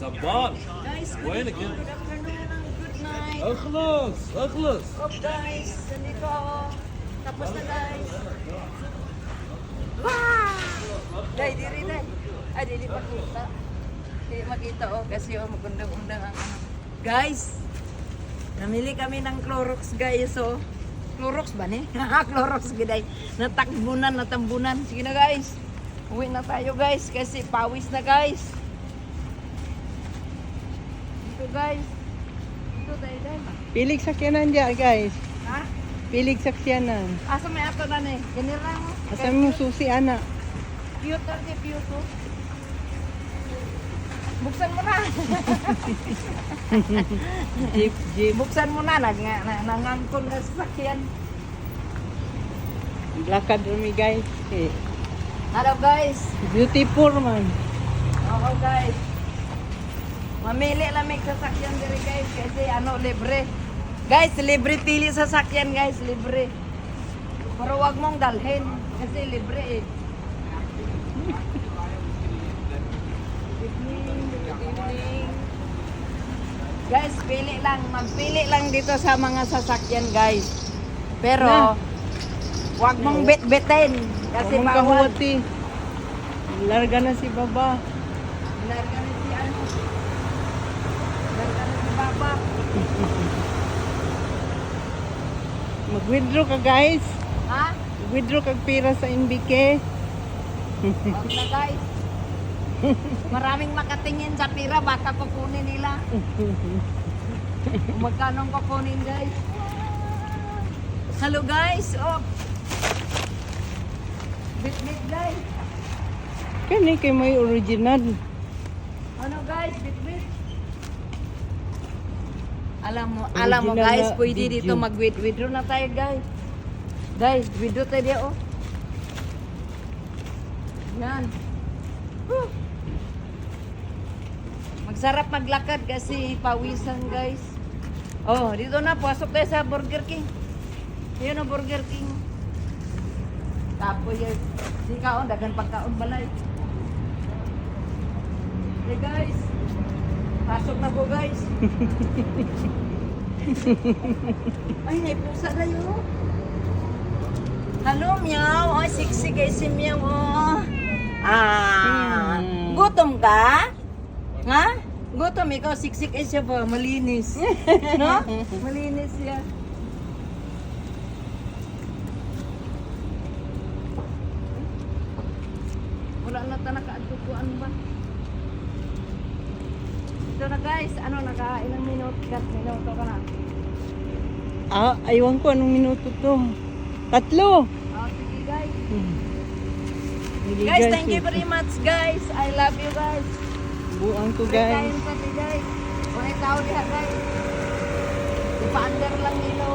زبان Guys, good, وينك good انت؟ afternoon and good night. اخلص اخلص Oh guys, nandito ako. Tapos na guys. Wow! Dahil diri dahil. Ay, di di makita. Di makita oh, kasi oh, magundang-undang ang ano. Guys, namili kami ng Clorox guys oh. Clorox ba ni? Clorox giday. Natakbunan, natambunan. Sige na guys. Uwi na tayo guys kasi pawis na guys. Dito guys. Tayo dahil. Pilig sakyanan dyan, guys. Ha? Pilig sakyanan. Asa may ato na ni? Ganira mo. Asa mo susi, ana? Di cute oh. Buksan mo na. Jeep, jeep. Buksan mo na. Nag, na, nangangkon na sa sakyan. Lakad rumi, guys. Eh, Hello guys. beautiful man. Oo guys. Mamili lang may sasakyan diri guys kasi ano libre. Guys, libre pili sa sakyan guys, libre. Pero wag mong dalhin kasi libre eh. Evening, evening. Guys, pili lang, magpili lang dito sa mga sasakyan guys. Pero wag mong bet-betin kasi Kasi bawal. kahuwati. Larga na si Baba. Larga na si ano. Larga na si Baba. Mag-withdraw ka, guys. Ha? Withdraw kag pira sa NBK. Huwag na guys. Maraming makatingin sa pira, baka kukunin nila. Magkano ang kukunin guys? Hello guys. Oh. Bit bit guys. Kani kay may original. Ano guys? Bit bit. Alam mo, alam mo Original guys, na pwede video. dito mag-withdraw na tayo guys. Guys, withdraw tayo dito oh. Yan. Whew. Magsarap maglakad kasi pawisan guys. Oh, dito na, pasok tayo sa Burger King. Yan ang Burger King. Tapos yan, di kaon, dagan pagkaon balay. Hey guys, pasok na po guys. Ay, may pusa oh. Hello, meow. Ay, siksi kay si meow. Oh. Ah, Hmm. gutom ka? Ha? Gutom, ikaw siksik eh siya ba? Malinis. no? Malinis siya. Wala na ta nakaadtukuan ba? Ito na guys, ano, naka ilang minuto, kat minuto ka na. Ah, aywan ko anong minuto to. Tatlo. Oh, sige guys. Sige, Guys, thank you very much guys. I love you guys. Buang ko, guys. kain pa di guys. May tao diha guys. Ipa-under lang nilo.